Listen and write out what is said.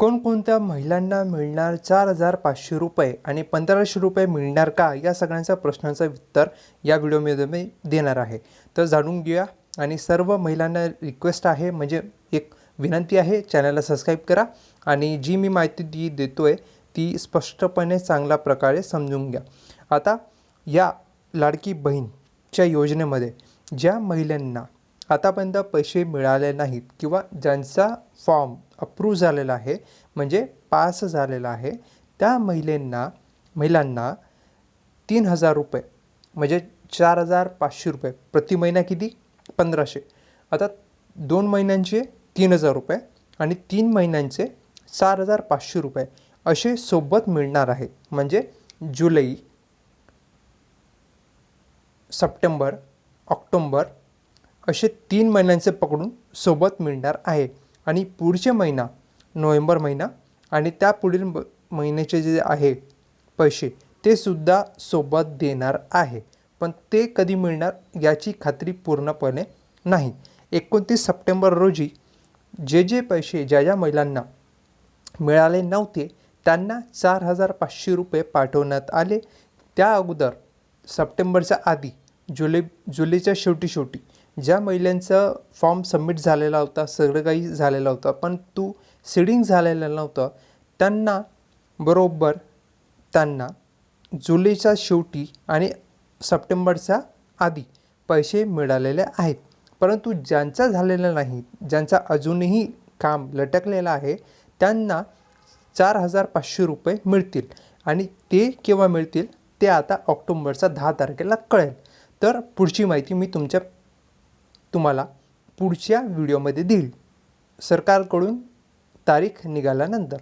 कोणकोणत्या महिलांना मिळणार चार हजार पाचशे रुपये आणि पंधराशे रुपये मिळणार का? या सगळ्यांच्या प्रश्नांचं उत्तर या व्हिडिओमध्ये मी देणार आहे. तर जाणून घेऊया. आणि सर्व महिलांना रिक्वेस्ट आहे म्हणजे एक विनंती आहे चॅनलला सबस्क्राईब करा. आणि जी मी माहिती ती देतो आहे ती स्पष्टपणे चांगल्या प्रकारे समजून घ्या. आता या लाडकी बहीणच्या योजनेमध्ये ज्या महिलांना आतापर्यंत पैसे मिळाले नाहीत किंवा ज्यांचा फॉर्म अप्रूव्ह झालेला आहे. म्हणजे पास झालेला आहे. त्या महिलांना महिलांना तीन हजार रुपये म्हणजे चार हजार पाचशे रुपये प्रति महिना किती? पंधराशे. आता दोन महिन्यांचे तीन हजार रुपये आणि तीन महिन्यांचे चार हजार पाचशे रुपये असे सोबत मिळणार आहे. म्हणजे जुलै सप्टेंबर ऑक्टोंबर असे तीन महिन्यांचे पकडून सोबत मिळणार आहे. आणि पुढचे महिना नोव्हेंबर महिना आणि त्या पुढील महिन्याचे जे आहे पैसे ते सुद्धा सोबत देणार आहे. पण ते कधी मिळणार याची खात्री पूर्णपणे नाही. एकोणतीस सप्टेंबर रोजी जे जे पैसे ज्या ज्या महिलांना मिळाले नव्हते त्यांना चार हजार पाचशे रुपये पाठवण्यात आले. त्या अगोदर सप्टेंबरच्या आधी जुलै जुलैच्या शेवटी शेवटी ज्या महिलांचा फॉर्म सबमिट झालेला होता सगळं काही झालेलं होतं पण तू सिडिंग झालेलं नव्हतं त्यांना बरोबर त्यांना जुलैच्या शेवटी आणि सप्टेंबरच्या आधी पैसे मिळालेले आहेत. परंतु ज्यांचा झालेला नाही ज्यांचा अजूनही काम लटकलेलं आहे त्यांना चार हजार पाचशे रुपये मिळतील. आणि ते केव्हा मिळतील ते आता ऑक्टोंबरचा दहा तारखेला कळेल. तर पुढची माहिती मी तुमच्या तुम्हाला पुढच्या व्हिडिओमध्ये देईल. सरकारकडून तारीख निघाल्यानंतर.